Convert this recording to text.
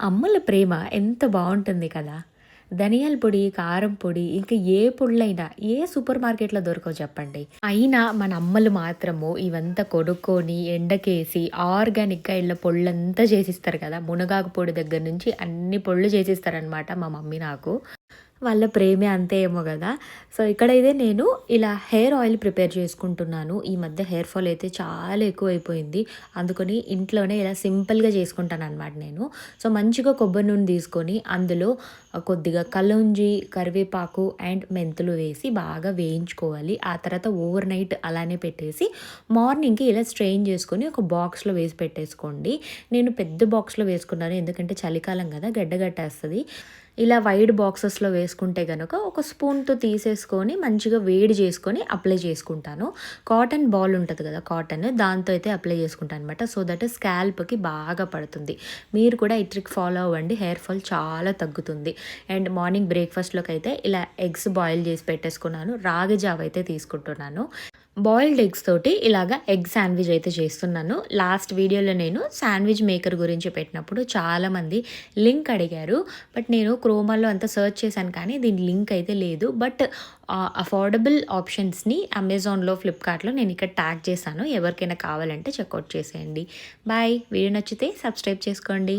అమ్మల ప్రేమ ఎంత బాగుంటుంది కదా. ధనియాల పొడి కారం పొడి ఇంకా ఏ పొడులైనా ఏ సూపర్ మార్కెట్లో దొరకవు చెప్పండి. అయినా మన అమ్మలు మాత్రము ఇవంతా కొడుక్కొని ఎండకేసి ఆర్గానిక్గా ఇళ్ళ పొళ్ళంతా చేసిస్తారు కదా. మునగాకు పొడి దగ్గర నుంచి అన్ని పొళ్ళు చేసిస్తారనమాట మా మమ్మీ నాకు. వాళ్ళ ప్రేమే అంతే ఏమో కదా. సో ఇక్కడైతే నేను ఇలా హెయిర్ ఆయిల్ ప్రిపేర్ చేసుకుంటున్నాను. ఈ మధ్య హెయిర్ ఫాల్ అయితే చాలా ఎక్కువైపోయింది. అందుకని ఇంట్లోనే ఇలా సింపుల్గా చేసుకుంటాను అనమాట నేను. సో మంచిగా కొబ్బరి నూనె తీసుకొని అందులో కొద్దిగా కలుంజి కరివేపాకు అండ్ మెంతులు వేసి బాగా వేయించుకోవాలి. ఆ తర్వాత ఓవర్ నైట్ అలానే పెట్టేసి మార్నింగ్కి ఇలా స్ట్రెయిన్ చేసుకొని ఒక బాక్స్లో వేసి పెట్టేసుకోండి. నేను పెద్ద బాక్స్లో వేసుకున్నాను ఎందుకంటే చలికాలం కదా గడ్డగట్టేస్తుంది ఇలా వైడ్ బాక్సెస్లో వేసుకుంటే కనుక ఒక స్పూన్తో తీసేసుకొని మంచిగా వేడి చేసుకొని అప్లై చేసుకుంటాను. కాటన్ బాల్ ఉంటుంది కదా కాటన్ దాంతో అయితే అప్లై చేసుకుంటాను అనమాట సో దట్ స్కాల్ప్కి బాగా పడుతుంది. మీరు కూడా ఈ ట్రిక్ ఫాలో అవ్వండి. హెయిర్ ఫాల్ చాలా తగ్గుతుంది. అండ్ మార్నింగ్ బ్రేక్ఫాస్ట్లోకి అయితే ఇలా ఎగ్స్ బాయిల్ చేసి పెట్టేసుకున్నాను. రాగి జావ అయితే తీసుకుంటున్నాను. బాయిల్డ్ ఎగ్స్ తోటి ఇలాగా ఎగ్ శాండ్విచ్ అయితే చేస్తున్నాను. లాస్ట్ వీడియోలో నేను శాండ్విచ్ మేకర్ గురించి పెట్టినప్పుడు చాలామంది లింక్ అడిగారు. బట్ నేను క్రోమాలో అంతా సర్చ్ చేశాను కానీ దీని లింక్ అయితే లేదు. బట్ అఫోర్డబుల్ ఆప్షన్స్ని అమెజాన్లో ఫ్లిప్కార్ట్లో నేను ఇక్కడ ట్యాగ్ చేశాను. ఎవరికైనా కావాలంటే చెక్అవుట్ చేసేయండి. బాయ్. వీడియో నచ్చితే సబ్స్క్రైబ్ చేసుకోండి.